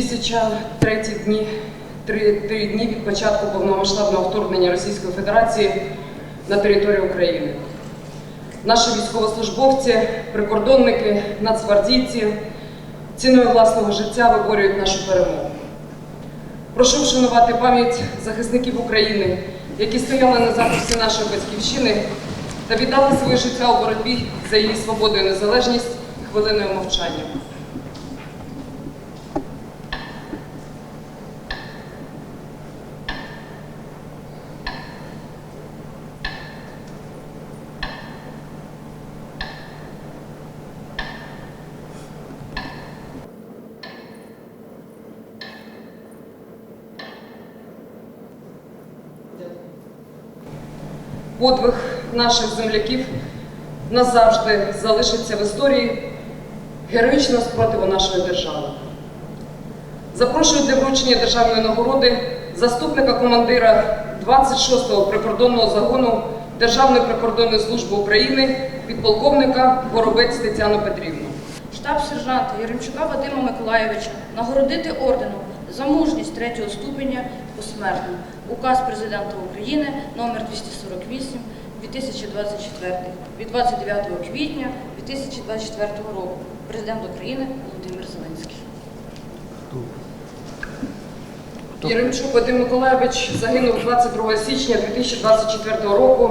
1003 дні, три, три дні від початку повномасштабного вторгнення Російської Федерації на територію України. Наші військовослужбовці, прикордонники, нацгвардійці ціною власного життя виборюють нашу перемогу. Прошу вшанувати пам'ять захисників України, які стояли на захисті нашої батьківщини та віддали своє життя у боротьбі за її свободу і незалежність хвилиною мовчання. Подвиг наших земляків назавжди залишиться в історії героїчного спротиву нашої держави. Запрошую для вручення державної нагороди заступника командира 26-го прикордонного загону Державної прикордонної служби України підполковника Горобець Тетяну Петрівну. штаб-сержанта Яремчука Вадима Миколаєвича нагородити орденом за мужність третього ступеня посмертно. Указ президента України номер 248 2024 від 29 квітня 2024 року. Президент України Володимир Зеленський. Яремчук Вадим Миколаєвич загинув 22 січня 2024 року.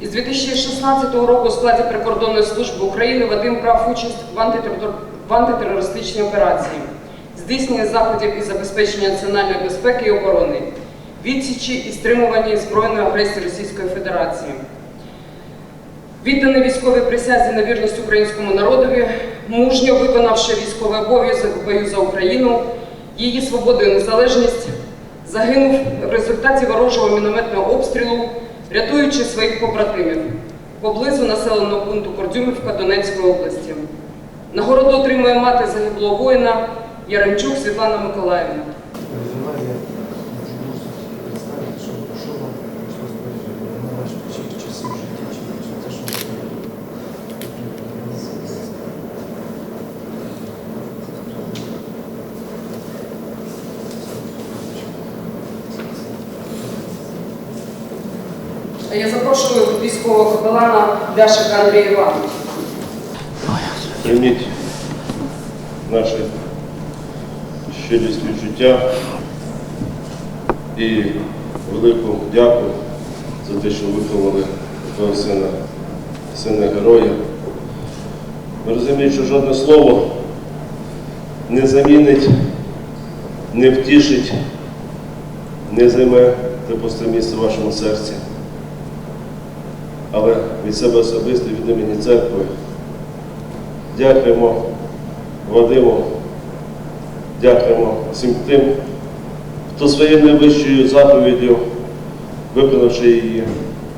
Із 2016 року у складі прикордонної служби України Вадим брав участь в, антитер- в антитерористичній операції, здійснення заходів із забезпечення національної безпеки і оборони, відсічі і стримуванні збройної агресії Російської Федерації. Відданий військовій присязі на вірність українському народові, мужньо виконавши військовий обов'язок в бою за Україну, її свободу і незалежність, загинув в результаті ворожого мінометного обстрілу, рятуючи своїх побратимів поблизу населеного пункту Кордюмівка Донецької області. Нагороду отримує мати загиблого воїна Яремчук Світлана Миколаївна. Призывали, можете представить, что, что вам пришлось пережить на ваши часи часы в житті, чи чи те, що ви А Я запрошую військового капелана Ляшика Андрія Івановича. Прийміть наші щирі співчуття і велику дяку за те, що виховали того сина, сина героя. Ми розуміємо, що жодне слово не замінить, не втішить, не займе те пусте місце в вашому серці. Але від себе особисто, від імені церкви Дякуємо Вадиму, дякуємо всім тим, хто своєю найвищою заповіддю, виконавши її,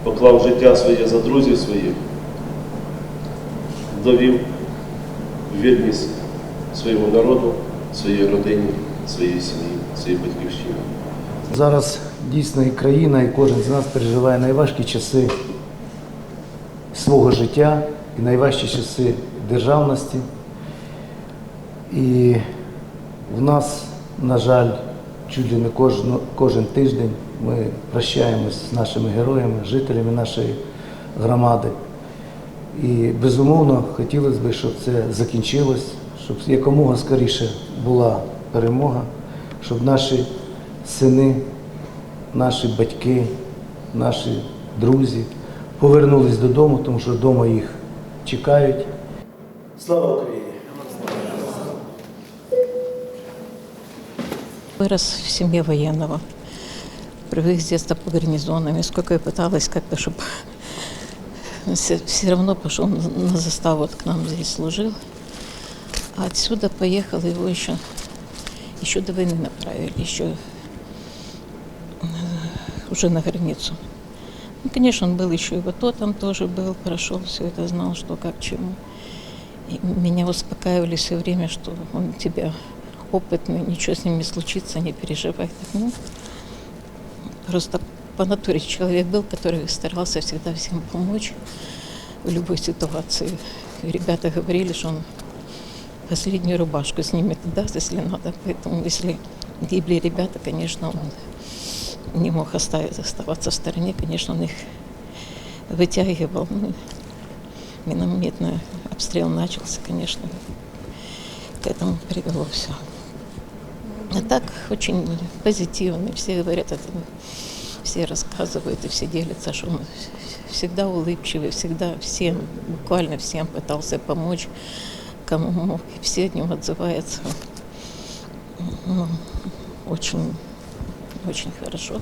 поклав життя своє за друзів своїх, довів вірність своєму народу, своїй родині, своїй сім'ї, своїй батьківщині. Зараз дійсно і країна, і кожен з нас переживає найважкі часи свого життя і найважчі часи державності. І в нас, на жаль, чуть ли не кожен, кожен тиждень ми прощаємось з нашими героями, жителями нашої громади. І безумовно хотілося б, щоб це закінчилось, щоб якомога скоріше була перемога, щоб наші сини, наші батьки, наші друзі повернулись додому, тому що вдома їх чекають. Слава Україні! Вырос в семье военного. Привык с детства по гарнизонам. И сколько я пыталась как-то, чтобы все, равно пошел на, заставу, вот к нам здесь служил. А отсюда поехал, его еще, еще до войны направили, еще э, уже на границу. Ну, конечно, он был еще и вот то там тоже был, прошел все это, знал, что как чему. И меня успокаивали все время, что он тебя опытный, ничего с ним не случится, не переживай. Ну, просто по натуре человек был, который старался всегда всем помочь в любой ситуации. Ребята говорили, что он последнюю рубашку снимет даст, если надо. Поэтому, если гибли ребята, конечно, он не мог оставить, оставаться в стороне. Конечно, он их вытягивал. Ну, минометный обстрел начался, конечно. К этому привело все. А так очень позитивно. Все говорят, это, все рассказывают и все делятся, что он всегда улыбчивый, всегда всем, буквально всем пытался помочь, кому мог. И все от него отзываются. Ну, очень, очень хорошо.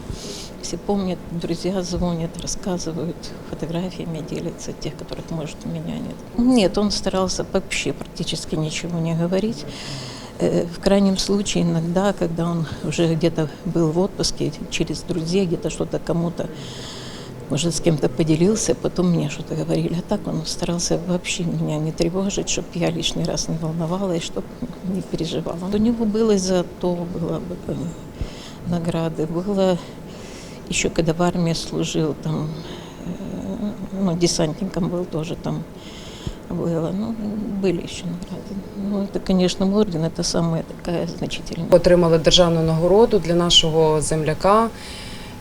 Все помнят, друзья звонят, рассказывают, фотографиями делятся, тех, которых, может, у меня нет. Нет, он старался вообще практически ничего не говорить. Э, В крайнем случае, иногда, когда он уже где-то был в отпуске, через друзей где-то что-то кому-то, может, с кем-то поделился, потом мне что-то говорили. А так он старался вообще меня не тревожить, чтобы я лишний раз не волновала и чтобы не переживала. У него было за то, было э, награды, было еще когда в армии служил, там, э, ну, десантником был тоже там было. Ну, были еще награды. Ну, это, конечно, орден, это самая такая значительная. Отримали державну нагороду для нашого земляка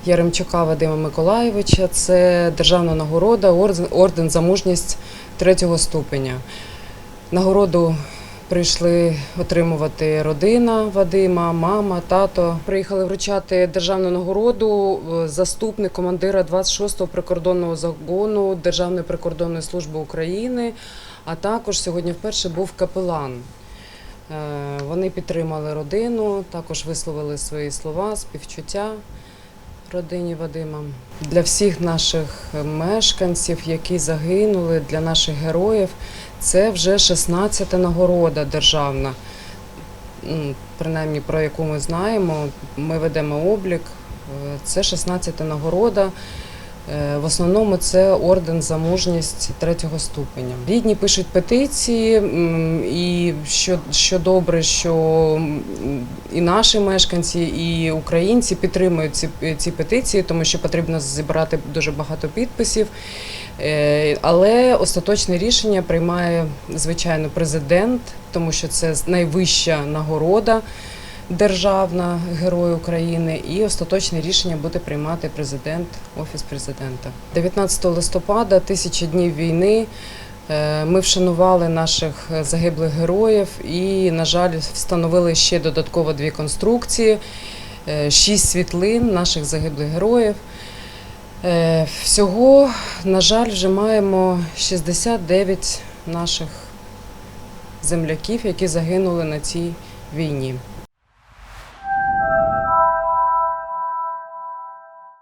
Яремчука Вадима Миколаєвича. Це державна нагорода, орден, орден за мужність третього ступеня. Нагороду прийшли отримувати родина Вадима, мама, тато. Приїхали вручати державну нагороду е, заступник командира 26-го прикордонного загону Державної прикордонної служби України. А також сьогодні вперше був капелан. Е, Вони підтримали родину, також висловили свої слова, співчуття родині Вадима. Для всіх наших мешканців, які загинули, для наших героїв, це вже 16-та нагорода державна. Принаймні, про яку ми знаємо, ми ведемо облік. Е, Це 16-та нагорода. Е, В основному це орден за мужність третього ступеня. Рідні пишуть петиції, і що, що добре, що і наші мешканці, і українці підтримують ці, ці петиції, тому що потрібно зібрати дуже багато підписів. Е, Але остаточне рішення приймає звичайно президент, тому що це найвища нагорода державна Герой України, і остаточне рішення буде приймати президент, офіс президента. 19 листопада, тисячі днів війни. е, Ми вшанували наших загиблих героїв і, на жаль, встановили ще додатково дві конструкції, е, шість світлин наших загиблих героїв. Е, Всього, на жаль, вже маємо 69 наших земляків, які загинули на цій війні.